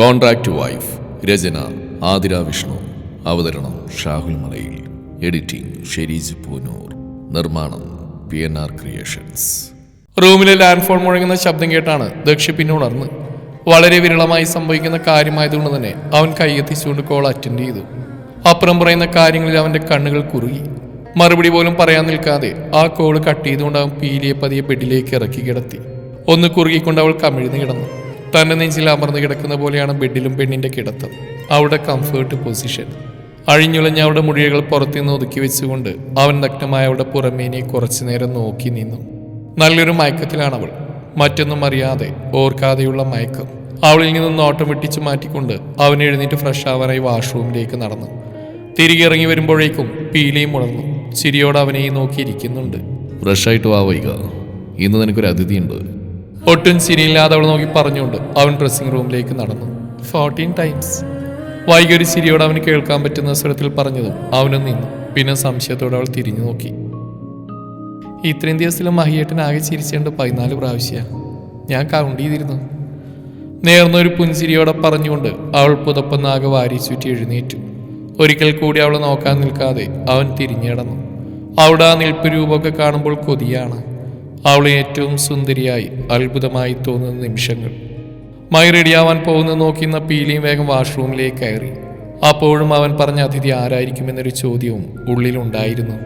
Contract wife രചന ആതിര വിഷ്ണു. അവതരണം Shahul Malayil. Editing Shereej Poonoor. നിർമ്മാണം പി എൻ ആർ ക്രിയേഷൻസ്. റൂമിലെ ലാൻഡ് ഫോൺ മുഴങ്ങുന്ന ശബ്ദം കേട്ടാണ് ദക്ഷി പിന്നെ ഉണർന്ന്. വളരെ വിരളമായി സംഭവിക്കുന്ന കാര്യമായതുകൊണ്ട് തന്നെ അവൻ കൈയെത്തിച്ചുകൊണ്ട് കോൾ അറ്റൻഡ് ചെയ്തു. അപ്പുറം പറയുന്ന കാര്യങ്ങളിൽ അവന്റെ കണ്ണുകൾ കുറുകി. മറുപടി പോലും പറയാൻ നിൽക്കാതെ ആ കോൾ കട്ട് ചെയ്തുകൊണ്ട് അവൻ പീലിയെ പതിയെ ബെഡിലേക്ക് ഇറക്കി കിടത്തി. ഒന്ന് കുറുകിക്കൊണ്ട് അവൾ കമിഴ്ന്ന് കിടന്നു. തന്റെ നെഞ്ചിൽ അമർന്നു കിടക്കുന്ന പോലെയാണ് ബെഡിലും പെണ്ണിന്റെ കിടത്തം. അവിടെ കംഫേർട്ട് പൊസിഷൻ അഴിഞ്ഞുളഞ്ഞ അവിടെ മുഴികൾ പുറത്തുനിന്ന് ഒതുക്കി വെച്ചുകൊണ്ട് അവൻ നഗ്നമായ അവിടെ പുറമേനെ കുറച്ചു നേരം നോക്കി നിന്നു. നല്ലൊരു മയക്കത്തിലാണ് അവൾ മറ്റൊന്നും അറിയാതെ ഓർക്കാതെയുള്ള മയക്കം. അവളിൽ നിന്നും നോട്ടം വെട്ടിച്ചു മാറ്റിക്കൊണ്ട് അവൻ എഴുന്നേറ്റ് ഫ്രഷ് ആവാനായി വാഷ്റൂമിലേക്ക് നടന്നു. തിരികെ ഇറങ്ങി വരുമ്പോഴേക്കും പീലയും ഉണർന്നു. ചിരിയോടെ അവനെയും നോക്കിയിരിക്കുന്നുണ്ട് ഫ്രഷായിട്ട് വാ വൈക. ഇന്ന് നിനക്കൊരു അതിഥിയുണ്ട്. ഒട്ടും ചിരിയില്ലാതെ അവൾ നോക്കി പറഞ്ഞുകൊണ്ട് അവൻ ഡ്രസ്സിംഗ് റൂമിലേക്ക് നടന്നു. ഫോർട്ടീൻ ടൈംസ് വൈകി ഒരു ചിരിയോട് അവന് കേൾക്കാൻ പറ്റുന്ന സ്വരത്തിൽ പറഞ്ഞതും അവനും നിന്നു. പിന്നെ സംശയത്തോടെ അവൾ തിരിഞ്ഞു നോക്കി. ഇത്രയും ദിവസത്തിലും മഹിയേട്ടൻ ആകെ ചിരിച്ചേണ്ട പതിനാല് പ്രാവശ്യ. ഞാൻ കൗണ്ട് ചെയ്തിരുന്നു. നേർന്നൊരു പുഞ്ചിരിയോടെ പറഞ്ഞുകൊണ്ട് അവൾ പുതപ്പൊന്നാകെ വാരി ചുറ്റി എഴുന്നേറ്റു. ഒരിക്കൽ കൂടി അവളെ നോക്കാൻ നിൽക്കാതെ അവൻ തിരിഞ്ഞിടന്നു അവിടെ ആ നിൽപ്പ് രൂപമൊക്കെ കാണുമ്പോൾ കൊതിയാണ്. അവളെ ഏറ്റവും സുന്ദരിയായി അത്ഭുതമായി തോന്നുന്ന നിമിഷങ്ങൾ. മൈ റെഡിയാവാൻ പോകുന്നത് നോക്കിന്ന പീലിയും വേഗം വാഷ്റൂമിലേക്ക് കയറി. അപ്പോഴും അവൻ പറഞ്ഞ അതിഥി ആരായിരിക്കുമെന്നൊരു ചോദ്യവും ഉള്ളിലുണ്ടായിരുന്നു.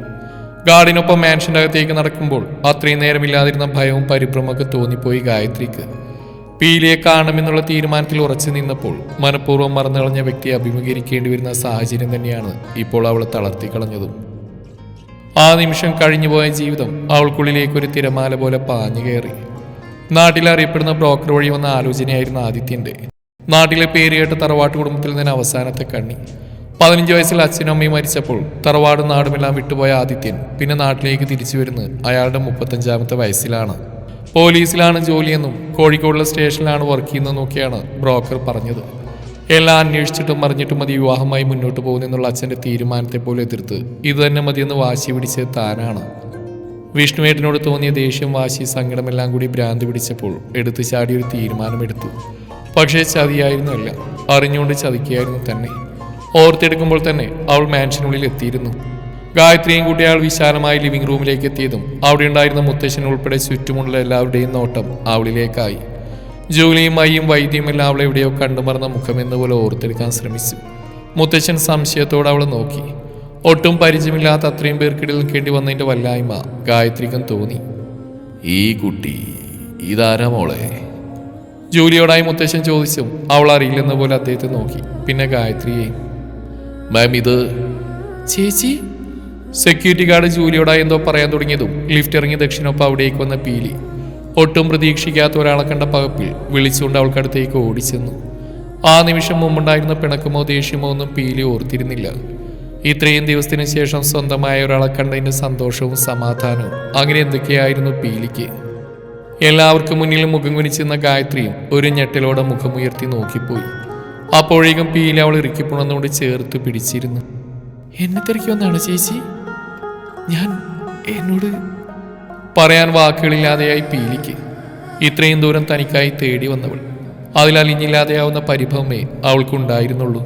ഗാർഡിനൊപ്പം മാൻഷന്റെ അകത്തേക്ക് നടക്കുമ്പോൾ അത്രയും നേരമില്ലാതിരുന്ന ഭയവും പരിഭ്രമൊക്കെ തോന്നിപ്പോയി ഗായത്രിക്ക്. പീലിയെ കാണണമെന്നുള്ള തീരുമാനത്തിൽ ഉറച്ചു നിന്നപ്പോൾ മനഃപൂർവം മറന്നളഞ്ഞ വ്യക്തിയെ അഭിമുഖീകരിക്കേണ്ടി വരുന്ന സാഹചര്യം തന്നെയാണ് ഇപ്പോൾ അവളെ തളർത്തിക്കളഞ്ഞതും. ആ നിമിഷം കഴിഞ്ഞുപോയ ജീവിതം അവൾക്കുള്ളിലേക്ക് ഒരു തിരമാല പോലെ പാഞ്ഞു കയറി. നാട്ടിൽ അറിയപ്പെടുന്ന ബ്രോക്കർ വഴി വന്ന ആലോചനയായിരുന്നു ആദിത്യന്റെ നാട്ടിലെ പേരുകേട്ട തറവാട്ട് കുടുംബത്തിൽ നിന്ന് അവസാനത്തെ കണ്ണി. പതിനഞ്ച് വയസ്സിൽ അച്ഛനും അമ്മയും മരിച്ചപ്പോൾ തറവാടും നാടുമെല്ലാം വിട്ടുപോയ ആദിത്യൻ പിന്നെ നാട്ടിലേക്ക് തിരിച്ചു വരുന്നത് അയാളുടെ മുപ്പത്തഞ്ചാമത്തെ വയസ്സിലാണ്. പോലീസിലാണ് ജോലിയെന്നും കോഴിക്കോടുള്ള സ്റ്റേഷനിലാണ് വർക്ക് ചെയ്യുന്നതെന്നൊക്കെയാണ് ബ്രോക്കർ പറഞ്ഞത്. എല്ലാം അന്വേഷിച്ചിട്ടും അറിഞ്ഞിട്ടും മതി വിവാഹമായി മുന്നോട്ട് പോകുന്നെന്നുള്ള അച്ഛന്റെ തീരുമാനത്തെ പോലെ എതിർത്ത്. ഇത് തന്നെ മതിയെന്ന് വാശി പിടിച്ചത് താനാണ്. വിഷ്ണുവേട്ടനോട് തോന്നിയ ദേഷ്യം വാശി സങ്കടമെല്ലാം കൂടി ഭ്രാന്ത് പിടിച്ചപ്പോൾ എടുത്തു ചാടി ഒരു തീരുമാനമെടുത്തു. പക്ഷേ ചതിയായിരുന്നല്ല അറിഞ്ഞുകൊണ്ട് ചതിക്കുകയായിരുന്നു തന്നെ. ഓർത്തെടുക്കുമ്പോൾ തന്നെ അവൾ മാൻഷനുള്ളിൽ എത്തിയിരുന്നു. ഗായത്രിയും കൂട്ടി അയാൾ വിശാലമായ ലിവിംഗ് റൂമിലേക്ക് എത്തിയതും അവിടെ ഉണ്ടായിരുന്ന മുത്തശ്ശൻ ഉൾപ്പെടെ ചുറ്റുമുള്ള എല്ലാവരുടെയും നോട്ടം അവളിലേക്കായി. ജോലിയും മയ്യും വൈദ്യം എല്ലാം അവളെ എവിടെയോ കണ്ടുമറന്ന മുഖമെന്ന പോലെ ഓർത്തെടുക്കാൻ ശ്രമിച്ചു. മുത്തച്ഛൻ സംശയത്തോടെ അവളെ നോക്കി. ഒട്ടും പരിചയമില്ലാത്ത അത്രയും പേർക്കിടയിൽ കേണ്ടി വന്നതിന്റെ വല്ലായ്മ ഗായത്രിക്കും തോന്നി. ഈ കുട്ടി ഇതാരാ മോളെ? ജോലിയോടായി മുത്തശ്ശൻ ചോദിച്ചും അവൾ അറിയില്ലെന്ന പോലെ അദ്ദേഹത്തെ നോക്കി. പിന്നെ ഗായത്രിയെ മാം ഇത് ചേച്ചി? സെക്യൂരിറ്റി ഗാർഡ് ജൂലിയോടായി എന്തോ പറയാൻ തുടങ്ങിയതും ലിഫ്റ്റ് ഇറങ്ങി ദക്ഷിണൊപ്പം അവിടേക്ക് വന്ന പീലി. ഒട്ടും പ്രതീക്ഷിക്കാത്ത ഒരാളെ കണ്ട പകപ്പിൽ വിളിച്ചുകൊണ്ട് അവൾക്കടുത്തേക്ക് ഓടിച്ചെന്നു. ആ നിമിഷം മുമ്പുണ്ടായിരുന്ന പിണക്കമോ ദേഷ്യമോ ഒന്നും പീലി ഓർത്തിരുന്നില്ല. ഇത്രയും ദിവസത്തിന് ശേഷം സ്വന്തമായ ഒരാളെ കണ്ടതിന്റെ സന്തോഷവും സമാധാനവും അങ്ങനെ എന്തൊക്കെയായിരുന്നു പീലിക്ക്? എല്ലാവർക്കും മുന്നിൽ മുഖം കുനിച്ചിരുന്ന ഗായത്രിയും ഒരു ഞെട്ടലോടെ മുഖമുയർത്തി നോക്കിപ്പോയി. അപ്പോഴേക്കും പീലി അവൾ ഇറുക്കിപ്പുണന്നോട് ചേർത്ത് പിടിച്ചിരുന്നു. എന്നെ തിരക്കി വന്നാണ് ചേച്ചി? ഞാൻ എന്നോട് പറയാൻ വാക്കുകളില്ലാതെയായി പീലിക്ക്. ഇത്രയും ദൂരം തനിക്കായി തേടി വന്നവൾ. അതിൽ അലിഞ്ഞില്ലാതെയാവുന്ന പരിഭവമേ അവൾക്കുണ്ടായിരുന്നുള്ളൂ.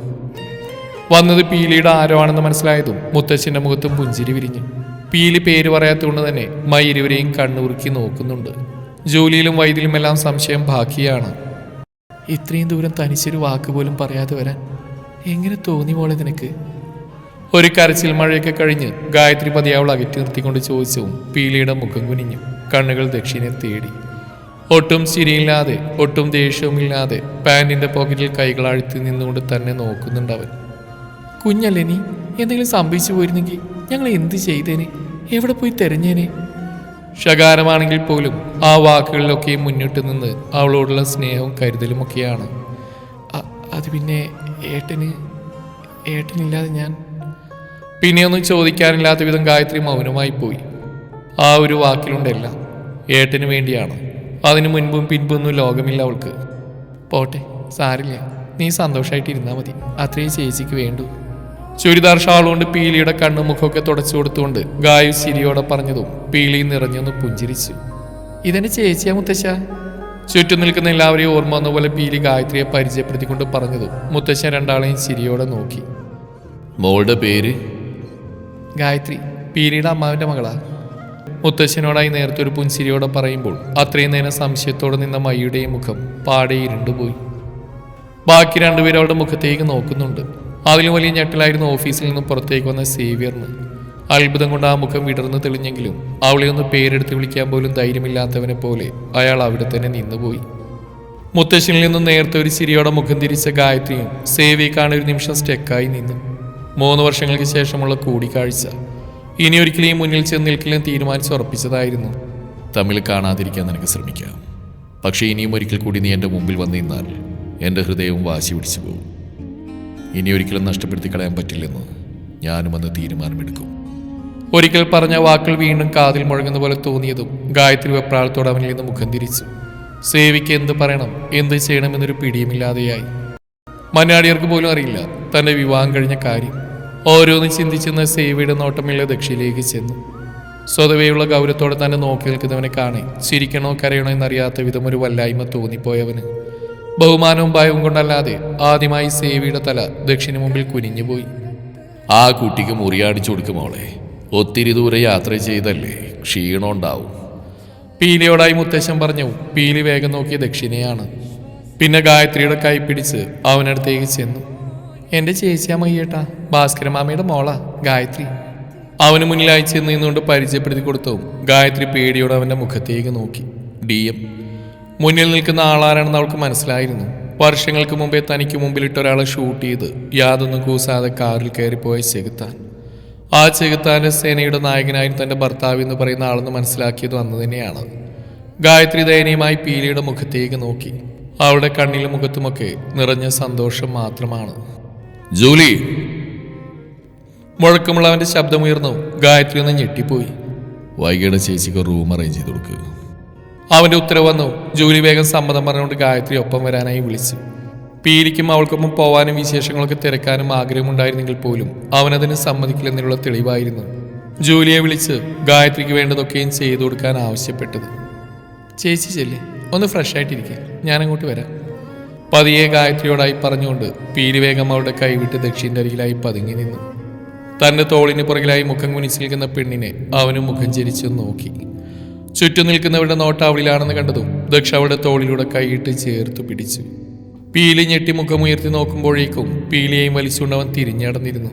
വന്നത് പീലിയുടെ ആരോ ആണെന്ന് മനസ്സിലായതും മുത്തച്ഛന്റെ മുഖത്തും പുഞ്ചിരി വിരിഞ്ഞു. പീലി പേര് പറയാത്തതുകൊണ്ട് തന്നെ മൈ ഇരുവരെയും കണ്ണുറുക്കി നോക്കുന്നുണ്ട്. ജോലിയിലും വൈദ്യിലുമെല്ലാം സംശയം ബാക്കിയാണ്. ഇത്രയും ദൂരം തനിച്ചൊരു വാക്ക് പോലും പറയാതെ വരാൻ എങ്ങനെ തോന്നി മോളെ നിനക്ക്? ഒരു കരച്ചിൽ മഴയൊക്കെ കഴിഞ്ഞ് ഗായത്രി പതി അവൾ അകറ്റി നിർത്തിക്കൊണ്ട് ചോദിച്ചു പീലിയുടെ മുഖം കുനിഞ്ഞു. കണ്ണുകൾ ദക്ഷിണെ തേടി. ഒട്ടും ചിരിയില്ലാതെ ഒട്ടും ദേഷ്യവുമില്ലാതെ പാന്റിന്റെ പോക്കറ്റിൽ കൈകൾ അഴുത്തി നിന്നുകൊണ്ട് തന്നെ നോക്കുന്നുണ്ട് അവൻ. കുഞ്ഞല്ലേ നീ? എന്തെങ്കിലും സംഭവിച്ചു പോയിരുന്നെങ്കിൽ ഞങ്ങൾ എന്ത് ചെയ്തേനെ? എവിടെ പോയി തെരഞ്ഞേനെ? ശകാരമാണെങ്കിൽ പോലും ആ വാക്കുകളിലൊക്കെ മുന്നിട്ട് നിന്ന് അവളോടുള്ള സ്നേഹവും കരുതലുമൊക്കെയാണ്. അത് പിന്നെ ഏട്ടന് ഏട്ടനില്ലാതെ ഞാൻ പിന്നെയൊന്നും ചോദിക്കാനില്ലാത്ത വിധം ഗായത്രി മൗനമായി പോയി. ആ ഒരു വാക്കിലുണ്ടെല്ലാം ഏട്ടന് വേണ്ടിയാണ്. അതിനു മുൻപും പിൻപൊന്നും ലോകമില്ല അവൾക്ക്. പോട്ടെ സാരില്ല. നീ സന്തോഷമായിട്ട് ഇരുന്നാൽ മതി. അത്രയും ചേച്ചിക്ക് വേണ്ടു. ചുരിദാർ ഷാൾ കൊണ്ട് പീലിയുടെ കണ്ണും മുഖമൊക്കെ തുടച്ചു കൊടുത്തുകൊണ്ട് ഗായു ചിരിയോടെ പറഞ്ഞതും പീലി നിറഞ്ഞൊന്ന് പുഞ്ചിരിച്ചു. ഇതെന്നെ ചേച്ചിയാ മുത്തശ്ശ? ചുറ്റും നിൽക്കുന്ന എല്ലാവരെയും ഓർമ്മ വന്ന പോലെ പീലി ഗായത്രിയെ പരിചയപ്പെടുത്തിക്കൊണ്ട് പറഞ്ഞതും മുത്തശ്ശൻ രണ്ടാളെയും ചിരിയോടെ നോക്കി. മോളുടെ പേര്? ഗായത്രി പീരീഡ് അമ്മാവിന്റെ മകളാ. മുത്തശ്ശനോടായി നേരത്തെ ഒരു പുൻസിരിയോടെ പറയുമ്പോൾ അത്രയും നേരം സംശയത്തോടെ നിന്ന മയ്യുടെയും മുഖം പാടെ ഇരുണ്ടുപോയി. ബാക്കി രണ്ടുപേരും അവളുടെ മുഖത്തേക്ക് നോക്കുന്നുണ്ട്. അതിലും വലിയ ഞെട്ടലായിരുന്നു ഓഫീസിൽ നിന്ന് പുറത്തേക്ക് വന്ന സേവിയറിന്. അത്ഭുതം കൊണ്ട് ആ മുഖം വിടർന്നു തെളിഞ്ഞെങ്കിലും അവളെ ഒന്ന് പേരെടുത്ത് വിളിക്കാൻ പോലും ധൈര്യമില്ലാത്തവനെ പോലെ അയാൾ അവിടെ തന്നെ നിന്നുപോയി. മുത്തശ്ശനിൽ നിന്നും നേരത്തെ ഒരു ചിരിയോടെ മുഖം തിരിച്ച ഗായത്രിയും സേവിയെ കാണാൻ ഒരു നിമിഷം സ്റ്റെക്കായി നിന്നു. മൂന്ന് വർഷങ്ങൾക്ക് ശേഷമുള്ള കൂടിക്കാഴ്ച. ഇനി ഒരിക്കലും മുന്നിൽ ചെന്ന് നിൽക്കലും തീരുമാനിച്ച് ഉറപ്പിച്ചതായിരുന്നു. തമ്മിൽ കാണാതിരിക്കാൻ നിനക്ക് ശ്രമിക്കാം. പക്ഷേ ഇനിയും ഒരിക്കൽ കൂടി നീ എന്റെ മുമ്പിൽ വന്നു നിന്നാൽ എന്റെ ഹൃദയവും വാശി പിടിച്ചു പോകും. ഇനി ഒരിക്കലും നഷ്ടപ്പെടുത്തി കളയാൻ പറ്റില്ലെന്ന് ഞാനും അന്ന് തീരുമാനമെടുക്കും. ഒരിക്കൽ പറഞ്ഞ വാക്കുകൾ വീണ്ടും കാതിൽ മുഴങ്ങുന്ന പോലെ തോന്നിയതും ഗായത്രി വെപ്രാളത്തോട് അവനിൽ നിന്ന് മുഖം തിരിച്ചു. സേവിക്ക് എന്ത് പറയണം എന്ത് ചെയ്യണമെന്നൊരു പിടിയുമില്ലാതെയായി. മന്നാടിയർക്ക് പോലും അറിയില്ല തന്റെ വിവാഹം കഴിഞ്ഞ കാര്യം. ഓരോന്ന് ചിന്തിച്ചെന്ന് സേവിയുടെ നോട്ടമില്ല ദക്ഷിയിലേക്ക് ചെന്നു. സ്വതവേയുള്ള ഗൗരവത്തോടെ തന്നെ നോക്കി നിൽക്കുന്നവനെ കാണി. ചിരിക്കണോ കരയണോ എന്നറിയാത്ത വിധം ഒരു വല്ലായ്മ തോന്നിപ്പോയവന്. ബഹുമാനവും ഭയവും കൊണ്ടല്ലാതെ ആദ്യമായി സേവിയുടെ തല ദക്ഷിന് മുമ്പിൽ കുനിഞ്ഞുപോയി ആ കുട്ടിക്ക് മുറിയാടിച്ചു കൊടുക്കും മോളെ. ഒത്തിരി ദൂരെ യാത്ര ചെയ്തല്ലേ ക്ഷീണമുണ്ടാവും പീലിയോടായി മുത്തശ്ശൻ പറഞ്ഞു പീലി വേഗം നോക്കിയ ദക്ഷിണയാണ്. പിന്നെ ഗായത്രിയുടെ കൈ പിടിച്ച് അവനടുത്തേക്ക് ചെന്നു. എന്റെ ചേച്ചിയാ മയ്യേട്ടാ ഭാസ്കരമാമയുടെ മോളാ ഗായത്രി. അവന് മുന്നിൽ അയച്ചു നിന്നുകൊണ്ട് പരിചയപ്പെടുത്തി കൊടുത്തു ഗായത്രി പേടിയോടെ അവന്റെ മുഖത്തേക്ക് നോക്കി. D M. മുന്നിൽ നിൽക്കുന്ന ആളാരാണെന്ന് അവൾക്ക് മനസ്സിലായിരുന്നു. വർഷങ്ങൾക്ക് മുമ്പേ തനിക്ക് മുമ്പിലിട്ട് ഒരാളെ ഷൂട്ട് ചെയ്ത് യാതൊന്നും കൂസാതെ കാറിൽ കയറിപ്പോയ ചെകുത്താൻ. ആ ചെകുത്താന്റെ സേനയുടെ നായകനായും തന്റെ ഭർത്താവ് എന്ന് പറയുന്ന ആളെന്ന് മനസ്സിലാക്കിയത് അന്ന് തന്നെയാണ്. ഗായത്രി ദയനീയമായി പീലിയുടെ മുഖത്തേക്ക് നോക്കി. അവളുടെ കണ്ണിലും മുഖത്തുമൊക്കെ നിറഞ്ഞ സന്തോഷം മാത്രമാണ്. ജൂലി. മുഴക്കമുള്ള അവന്റെ ശബ്ദമുയർന്നു ഗായത്രി ഒന്ന് ഞെട്ടിപ്പോയി. വൈകിയുടെ ചേച്ചിക്ക് റൂം അറേഞ്ച് ചെയ്ത് കൊടുക്കുക അവന്റെ ഉത്തരവ് വന്നു. ജൂലി വേഗം സമ്മതം പറഞ്ഞുകൊണ്ട് ഗായത്രി ഒപ്പം വരാനായി വിളിച്ചു. പീലിക്കും അവൾക്കൊപ്പം പോവാനും വിശേഷങ്ങളൊക്കെ തിരക്കാനും ആഗ്രഹമുണ്ടായിരുന്നെങ്കിൽ പോലും അവനതിന് സമ്മതിക്കില്ലെന്നുള്ള തെളിവായിരുന്നു. ജൂലിയെ വിളിച്ച് ഗായത്രിക്ക് വേണ്ടതൊക്കെയും ചെയ്തു കൊടുക്കാൻ ആവശ്യപ്പെട്ടത്. ചേച്ചി ചെല്ലേ ഒന്ന് ഫ്രഷ് ആയിട്ടിരിക്കുക ഞാൻ അങ്ങോട്ട് വരാം. പതിയെ ഗായത്രിയോടായി പറഞ്ഞുകൊണ്ട് പീലി വേഗം അവളുടെ കൈവിട്ട് ദക്ഷിന്റെ അരികിലായി പതുങ്ങി നിന്നു. തന്റെ തോളിന് പുറകിലായി മുഖം കുനിച്ചു നിൽക്കുന്ന പെണ്ണിനെ അവനും മുഖം ചിരിച്ചു നോക്കി. ചുറ്റും നിൽക്കുന്നവരുടെ നോട്ട അവളിലാണെന്ന് കണ്ടതും ദക്ഷ അവളുടെ തോളിലൂടെ കൈയിട്ട് ചേർത്തു പിടിച്ചു. പീലി ഞെട്ടി മുഖമുയർത്തി നോക്കുമ്പോഴേക്കും പീലിയെയും വലിച്ചുകൊണ്ട് അവൻ തിരിഞ്ഞടന്നിരുന്നു.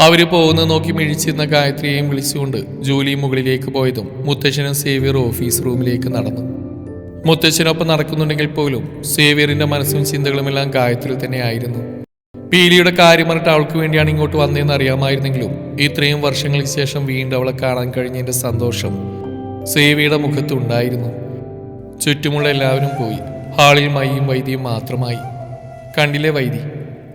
അവർ പോകുന്നത് നോക്കി മിഴിച്ചിരുന്ന ഗായത്രിയെയും വിളിച്ചുകൊണ്ട് ജൂലി മുകളിലേക്ക് പോയതും മുത്തശ്ശനും സേവിയർ ഓഫീസ് റൂമിലേക്ക് നടന്നു. മുത്തശ്ശനൊപ്പം നടക്കുന്നുണ്ടെങ്കിൽ പോലും സേവിയറിന്റെ മനസ്സും ചിന്തകളുമെല്ലാം തന്നെ തന്നെയായിരുന്നു പീലിയുടെ കാര്യം പറഞ്ഞിട്ട് അവൾക്ക് വേണ്ടിയാണ് ഇങ്ങോട്ട് വന്നതെന്ന് അറിയാമായിരുന്നെങ്കിലും ഇത്രയും വർഷങ്ങൾക്ക് ശേഷം വീണ്ടും അവളെ കാണാൻ കഴിഞ്ഞതിന്റെ സന്തോഷം സേവിയുടെ മുഖത്തുണ്ടായിരുന്നു ചുറ്റുമുള്ള എല്ലാവരും പോയി. ഹാളിൽ മയ്യും വൈദ്യയും മാത്രമായി. കണ്ടില്ലേ വൈദ്യ?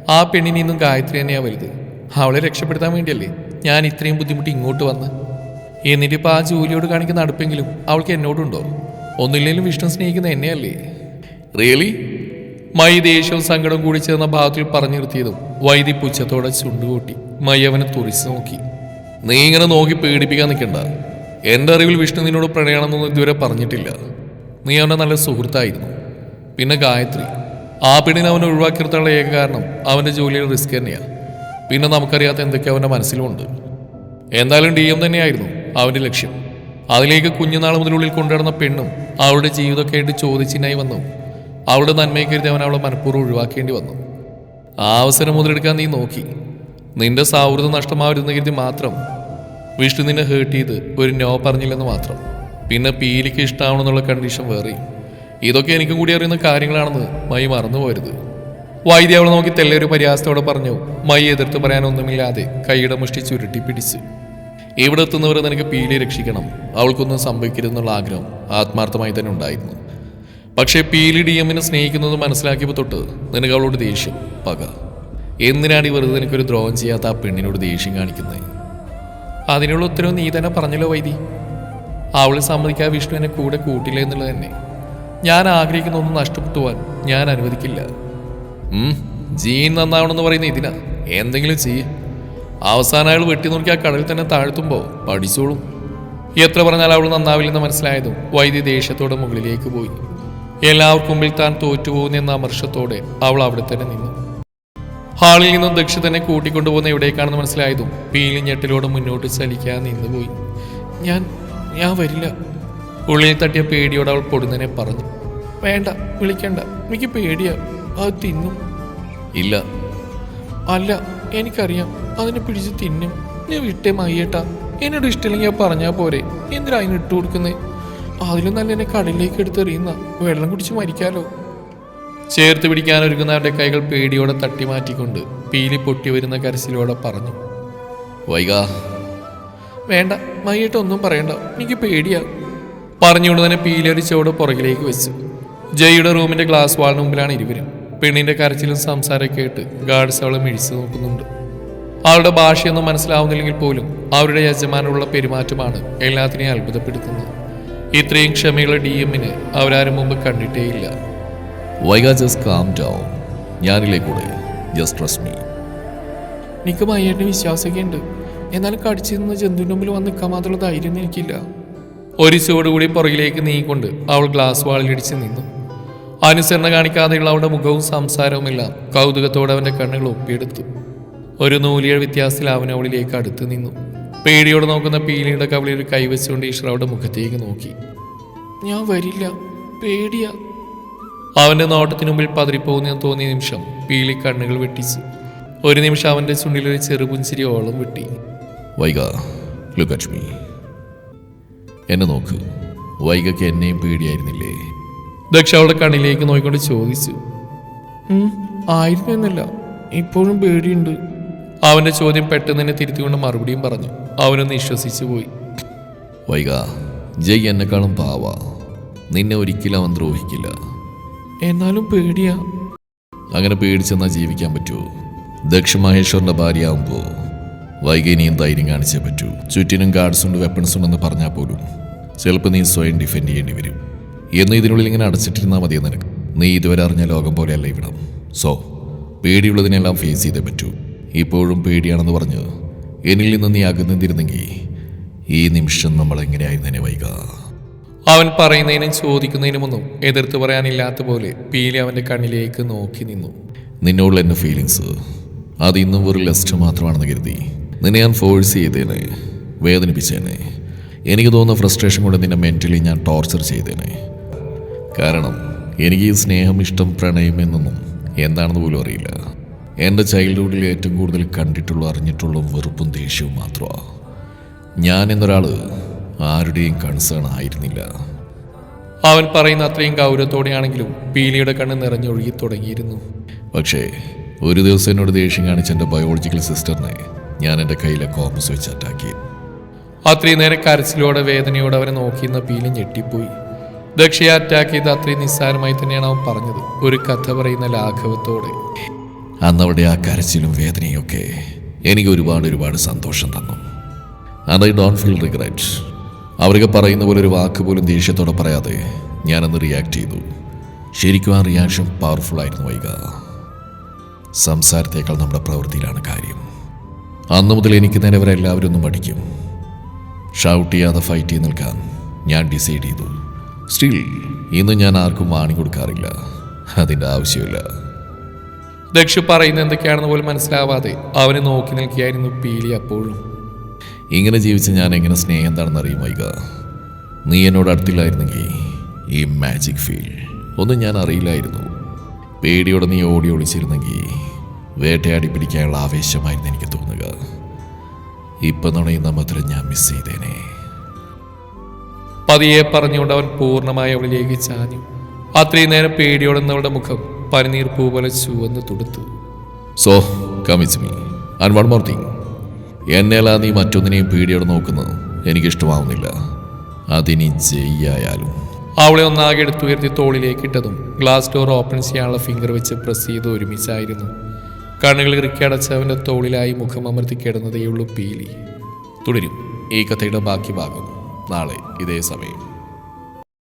ആ പെണ്ണിനെ ഇന്നും ഗായത്രി തന്നെയാ വലുത്. അവളെ രക്ഷപ്പെടുത്താൻ വേണ്ടിയല്ലേ ഞാൻ ഇത്രയും ബുദ്ധിമുട്ട് ഇങ്ങോട്ട് വന്ന്? എന്നിട്ടിപ്പോൾ ആ ജോലിയോട് കാണിക്കുന്ന അടുപ്പെങ്കിലും അവൾക്ക് എന്നോടുണ്ടോ? ഒന്നില്ലെങ്കിലും വിഷ്ണു സ്നേഹിക്കുന്ന എന്നെയല്ലേ? റിയലി മൈ ദേഷ്യവും സങ്കടവും കൂടി ചേർന്ന ഭാഗത്തിൽ പറഞ്ഞു നിർത്തിയതും വൈദി പുച്ഛത്തോടെ ചുണ്ടുകൂട്ടി മൈ അവനെ തുറിച്ചു നോക്കി. നീ ഇങ്ങനെ നോക്കി പേടിപ്പിക്കാൻ നിൽക്കണ്ട. എന്റെ അറിവിൽ വിഷ്ണു നിന്നോട് പ്രണയണമെന്നൊന്നും ഇതുവരെ പറഞ്ഞിട്ടില്ല. നീ അവനെ നല്ല സുഹൃത്തായിരുന്നു. പിന്നെ ഗായത്രി. ആ പെണ്ണിനെ അവനെ ഒഴിവാക്കിയെടുത്തുള്ള ഏക കാരണം അവന്റെ ജോലിയുടെ റിസ്ക് തന്നെയാണ് പിന്നെ നമുക്കറിയാത്ത എന്തൊക്കെ അവന്റെ മനസ്സിലുമുണ്ട്. എന്തായാലും ഡി എം തന്നെയായിരുന്നു അവന്റെ ലക്ഷ്യം. അതിലേക്ക് കുഞ്ഞുനാൾ മുതലുള്ളിൽ കൊണ്ടുവരുന്ന പെണ്ണും അവളുടെ ജീവിതമൊക്കെ ആയിട്ട് ചോദിച്ചിനായി വന്നു. അവളുടെ നന്മയെ അവൻ അവളെ മനഃപൂർവം ഒഴിവാക്കേണ്ടി വന്നു. ആ അവസരം മുതലെടുക്കാൻ നീ നോക്കി. നിന്റെ സൗഹൃദം നഷ്ടമാവരുന്ന കരുതി മാത്രം വിഷ്ണു നിന്നെ ഹേർട്ട് ചെയ്ത് ഒരു നോ പറഞ്ഞില്ലെന്ന് മാത്രം. പിന്നെ പീലിക്ക് ഇഷ്ടമാവണമെന്നുള്ള കണ്ടീഷൻ വേറെ. ഇതൊക്കെ എനിക്കും കൂടി അറിയുന്ന കാര്യങ്ങളാണെന്ന് മൈ മറന്നു പോരുത് വൈദ്യ അവളെ നോക്കി തെല്ലൊരു പരിഹാസത്തോടെ പറഞ്ഞു മൈ എതിർത്ത് പറയാനൊന്നുമില്ലാതെ കൈയുടെ മുഷ്ടി ചുരുട്ടി പിടിച്ചു. ഇവിടെ എത്തുന്നവരെ നിനക്ക് പീലി രക്ഷിക്കണം. അവൾക്കൊന്നും സംഭവിക്കരുതെന്നുള്ള ആഗ്രഹം ആത്മാർത്ഥമായി തന്നെ ഉണ്ടായിരുന്നു. പക്ഷേ പീലി ഡി എമ്മിനെ സ്നേഹിക്കുന്നത് മനസ്സിലാക്കിയപ്പോൾ തൊട്ട് നിനക്ക് അവളോട് ദേഷ്യം പക. എന്തിനാണ് ഈ വെറുതെ നിനക്കൊരു ദ്രോഹം ചെയ്യാത്ത ആ പെണ്ണിനോട് ദേഷ്യം കാണിക്കുന്നത് അതിനുള്ള ഉത്തരവ് നീ തന്നെ പറഞ്ഞല്ലോ വൈദി. അവൾ സമ്മതിക്കാതെ വിഷ്ണു എന്നെ കൂടെ കൂട്ടില്ല എന്നുള്ളത് തന്നെ. ഞാൻ ആഗ്രഹിക്കുന്ന ഒന്നും നഷ്ടപ്പെട്ടു പോവാൻ ഞാൻ അനുവദിക്കില്ല. ജീൻ നന്നാവണമെന്ന് പറയുന്ന ഇതിനാ. എന്തെങ്കിലും ചെയ്യ്. അവസാനം അയാൾ വെട്ടി നോക്കി ആ കടലിൽ തന്നെ താഴ്ത്തുമ്പോൾ പഠിച്ചോളും. എത്ര പറഞ്ഞാൽ അവൾ നന്നാവില്ലെന്ന് മനസ്സിലായതും വൈദ്യ ദേഷ്യത്തോടെ മുകളിലേക്ക് പോയി. എല്ലാവർക്കും മുമ്പിൽ താൻ തോറ്റുപോകുന്നെന്ന അമർഷത്തോടെ അവൾ അവിടെ തന്നെ നിന്നു. ഹാളിൽ നിന്നും ദക്ഷ തന്നെ കൂട്ടിക്കൊണ്ടുപോകുന്ന എവിടേക്കാണെന്ന് മനസ്സിലായതും പീലി ഞെട്ടിലോട് മുന്നോട്ട് ചലിക്കാൻ നിന്നുപോയി. ഞാൻ ഞാൻ വരില്ല. ഉള്ളിൽ തട്ടിയ പേടിയോട് അവൾ പൊടുന്നനെ പറഞ്ഞു. വേണ്ട വിളിക്കണ്ട. എനിക്ക് പേടിയാ. അത് തിന്നും. ഇല്ല. അല്ല എനിക്കറിയാം. അതിനെ പിടിച്ച് തിന്നും. നീ വിട്ടേ മയ്യേട്ടാ. എന്നോട് ഇഷ്ടമില്ലെങ്കിൽ പറഞ്ഞാൽ പോരെ. എന്തിനാ അതിന് ഇട്ട് കൊടുക്കുന്നേ? അതിലും നല്ല എന്നെ കടലിലേക്ക് എടുത്തെറിയുന്ന വെള്ളം കുടിച്ച് മരിക്കാലോ. ചേർത്ത് പിടിക്കാൻ ഒരുങ്ങുന്ന അവരുടെ കൈകൾ പേടിയോടെ തട്ടി മാറ്റിക്കൊണ്ട് പീലി പൊട്ടി വരുന്ന കരച്ചിലോടെ പറഞ്ഞു. വൈകാ വേണ്ട മയ്യേട്ട ഒന്നും പറയണ്ട. എനിക്ക് പേടിയാ. പറഞ്ഞുകൊണ്ട് തന്നെ പീലി ഒരു ചോട് പുറകിലേക്ക് വെച്ചു. ജയ്യുടെ റൂമിന്റെ ഗ്ലാസ് വാളിന് മുമ്പിലാണ് ഇരുവരും. പെണ്ണിന്റെ കരച്ചിലും സംസാരം കേട്ട് ഗാർഡ്സ് അവളെ മിഴിച്ചു നോക്കുന്നുണ്ട്. അവളുടെ ഭാഷയൊന്നും മനസ്സിലാവുന്നില്ലെങ്കിൽ പോലും അവരുടെ യജമാനുള്ള പെരുമാറ്റമാണ് എല്ലാത്തിനെയും അത്ഭുതപ്പെടുത്തുന്നത്. ഇത്രയും ക്ഷമയുള്ള ഡി എമ്മിന് അവരാരും മുമ്പ് കണ്ടിട്ടേയില്ല. വൈക ജസ്റ്റ് കാം ഡൗൺ ഞാനില്ലേ കൂടെ? ജസ്റ്റ് ട്രസ്റ്റ് മീ എനിക്ക് മയ്യേട്ടിന് വിശ്വാസമൊക്കെ ഉണ്ട് എന്നാലും കടിച്ചു നിന്ന് ജന്തുവിന്റെ മുമ്പിൽ വന്ന് നിൽക്കാൻ മാത്രമുള്ള ധൈര്യം എനിക്കില്ല. ഒരു ചുവടുകൂടി പുറകിലേക്ക് നീങ്ങിക്കൊണ്ട് അവൾ ഗ്ലാസ് വാളിലിടിച്ച് നിന്നു. അനുസരണ കാണിക്കാതെയുള്ള അവളുടെ മുഖവും സംസാരവുമെല്ലാം കൗതുകത്തോടെ അവന്റെ കണ്ണുകൾ ഒപ്പിയെടുത്തു. ഒരു നൂലിയ വ്യത്യാസത്തിൽ അവൻ അവളിലേക്ക് അടുത്ത് നിന്നു. പേടിയോട് നോക്കുന്ന പീലിയുടെ കവളിൽ ഒരു കൈവച്ചുകൊണ്ട് ഈശ്വർ അവളുടെ മുഖത്തേക്ക് നോക്കി. ഞാൻ വരില്ല. പേടിയാ. അവന്റെ നോട്ടത്തിനു മുമ്പിൽ പതറിപ്പോകുന്ന തോന്നിയ നിമിഷം പീലി കണ്ണുകൾ വെട്ടിച്ചു. ഒരു നിമിഷം അവന്റെ ചുണ്ടിൽ ഒരു ചെറുപുഞ്ചിരി ഓളം വെട്ടി. വൈക എന്നെ നോക്ക്. വൈകയ്ക്ക് എന്നെയും പേടിയായിരുന്നില്ലേ? ദക്ഷ അവളുടെ കണ്ണിലേക്ക് നോക്കിക്കൊണ്ട് ചോദിച്ചു. "ഉം, ആയിരുന്നു എന്നല്ല. ഇപ്പോഴും പേടിയുണ്ട്. അവന്റെ ചോദ്യം പെട്ടെന്ന് തന്നെ തിരുത്തിക്കൊണ്ട് മറുപടിയും പറഞ്ഞു. അവനൊന്ന് വിശ്വസിച്ചു പോയി. വൈക ജയ് എന്നെക്കാളും പാവ. നിന്നെ ഒരിക്കലും അവൻ ദ്രോഹിക്കില്ല. എന്നാലും പേടിയാ. അങ്ങനെ പേടിച്ചെന്നാ ജീവിക്കാൻ പറ്റൂ ദക്ഷ മഹേശ്വറിന്റെ വൈകി നീ ധൈര്യം കാണിച്ചേ പറ്റൂ. ചുറ്റിനും ഗാർഡ്സ് ഉണ്ട് വെപ്പൺസ് ഉണ്ടെന്ന് പറഞ്ഞാൽ പോലും ചിലപ്പോൾ നീ സ്വയം ഡിഫെൻഡ് ചെയ്യേണ്ടി വരും. എന്ന് ഇതിനുള്ളിൽ ഇങ്ങനെ അടച്ചിട്ടിരുന്നാൽ മതിയെന്ന് നിനക്ക്. നീ ഇതുവരെ അറിഞ്ഞ ലോകം പോലെയല്ല ഇവിടം. സോ പേടിയുള്ളതിനെല്ലാം ഫേസ് ചെയ്തേ പറ്റൂ. ഇപ്പോഴും പേടിയാണെന്ന് പറഞ്ഞു. എന്നിൽ നിന്ന് നീ അകന്നിരുന്നെങ്കിൽ ഈ നിമിഷം നമ്മൾ എങ്ങനെയായിരുന്നതിനെ വൈക? അവൻ പറയുന്നതിനും ചോദിക്കുന്നതിനുമൊന്നും എതിർത്ത് പറയാനില്ലാത്ത പോലെ പീലി അവന്റെ കണ്ണിലേക്ക് നോക്കി നിന്നു. നിന്നോടുള്ള എന്റെ ഫീലിങ്സ് അത് ഇന്നും ഒരു ലെസ്റ്റ് മാത്രമാണെന്ന് കരുതി. നിന്നെ ഞാൻ ഫോഴ്സ് ചെയ്തേനെ വേദനിപ്പിച്ചേനെ. എനിക്ക് തോന്നുന്ന ഫ്രസ്ട്രേഷൻ കൊണ്ട് നിന്നെ മെന്റലി ഞാൻ ടോർച്ചർ ചെയ്തേനെ. കാരണം എനിക്ക് ഈ സ്നേഹം ഇഷ്ടം പ്രണയം എന്നൊന്നും എന്താണെന്ന് പോലും അറിയില്ല. എന്റെ ചൈൽഡ്ഹുഡിൽ ഏറ്റവും കൂടുതൽ കണ്ടിട്ടുള്ള അറിഞ്ഞിട്ടുള്ള വെറുപ്പും ദേഷ്യവും മാത്രമാണ് ഞാൻ എന്നൊരാൾ ആരുടെയും കൺസേൺ ആയിരുന്നില്ല. അവൻ പറയുന്ന അത്രയും ഗൗരവത്തോടെയാണെങ്കിലും പീലിയുടെ കണ്ണ് നിറഞ്ഞൊഴുകി തുടങ്ങിയിരുന്നു. പക്ഷേ ഒരു ദിവസം എന്നോട് ദേഷ്യം കാണിച്ച എന്റെ ബയോളജിക്കൽ സിസ്റ്ററിനെ ഞാൻ എന്റെ കയ്യിലെ കോമസ് വെച്ച് അറ്റാക്കി. അത്രയും നേരം കരച്ചിലോടെ വേദനയോടെ അവനെ നോക്കിയിരുന്ന പീലി ഞെട്ടിപ്പോയി. ദക്ഷയെ അറ്റാക്ക് ചെയ്ത് അത്രയും നിസ്സാരമായി തന്നെയാണ് അവൻ പറഞ്ഞത്. ഒരു കഥ പറയുന്ന ലാഘവത്തോടെ. അന്ന് അവിടെ ആ കരച്ചിലും വേദനയും ഒക്കെ എനിക്ക് ഒരുപാട് ഒരുപാട് സന്തോഷം തന്നു. And I don't feel regret അവർക്ക് പറയുന്ന പോലെ ഒരു വാക്ക് പോലും ദേഷ്യത്തോടെ പറയാതെ ഞാനന്ന് റിയാക്ട് ചെയ്തു. ശരിക്കും ആ റിയാക്ഷൻ പവർഫുൾ ആയിരുന്നു വൈക സംസാരത്തേക്കാൾ നമ്മുടെ പ്രവൃത്തിയിലാണ് കാര്യം. അന്നു മുതൽ എനിക്ക് നേരെ അവരെല്ലാവരും ഒന്ന് പഠിക്കും ഷൗട്ട് ചെയ്യാതെ ഫൈറ്റ് ചെയ്ത് നിൽക്കാൻ ഞാൻ ഡിസൈഡ് ചെയ്തു. സ്റ്റിൽ ഇന്ന് ഞാൻ ആർക്കും വാണി കൊടുക്കാറില്ല. അതിന്റെ ആവശ്യമില്ല. ദക്ഷ പറയുന്നത് എന്തൊക്കെയാണെന്ന് പോലും മനസ്സിലാവാതെ അവനെ നോക്കി നിൽക്കുകയായിരുന്നു പീലി അപ്പോഴും. ഇങ്ങനെ ജീവിച്ച് ഞാൻ എങ്ങനെ സ്നേഹം എന്താണെന്ന് അറിയും വൈക നീ എന്നോട് അടുത്തില്ലായിരുന്നെങ്കിൽ ഈ മാജിക് ഫീൽ ഒന്നും ഞാൻ അറിയില്ലായിരുന്നു. പേടിയോടെ നീ ഓടി ഒളിച്ചിരുന്നെങ്കിൽ വേട്ടയാടി പിടിക്കാനുള്ള ആവേശമായിരുന്നു എനിക്ക് തോന്നുക. ഇപ്പം നുണയുന്ന മധുരം ഞാൻ മിസ് ചെയ്തേനെ. പതിയെ പറഞ്ഞുകൊണ്ട് അവൻ പൂർണമായി അവളിലേക്ക് ചാഞ്ഞു. അത്രയും നേരം പേടിയോടെ അവളുടെ മുഖം പനിനീർ പൂ പോലെ ചുവന്ന് തുടുത്തു. So കമിച്ച് me and one more thing എന്നെയല്ല നീ മറ്റൊന്നിനെയും പേടിയോടെ നോക്കുന്നത്. എനിക്കിഷ്ടമാവുന്നില്ല. അതിനി ജയ്യായാലും. അവളെ ഒന്നാകെ എടുത്തുയർത്തി തോളിലേക്ക് ഇട്ടതും ഗ്ലാസ് ഡോർ ഓപ്പൺ ചെയ്യാനുള്ള ഫിംഗർ വെച്ച് പ്രസ് ചെയ്ത് ഒരുമിച്ചായിരുന്നു. കണ്ണുകൾ ഇറുക്കി അടച്ച് അവന്റെ തോളിലായി മുഖം അമർത്തി കിടന്നതേയുള്ളൂ പീലി. തുടരും. ഈ കഥയുടെ ബാക്കി ഭാഗം നാളെ ഇതേ സമയം.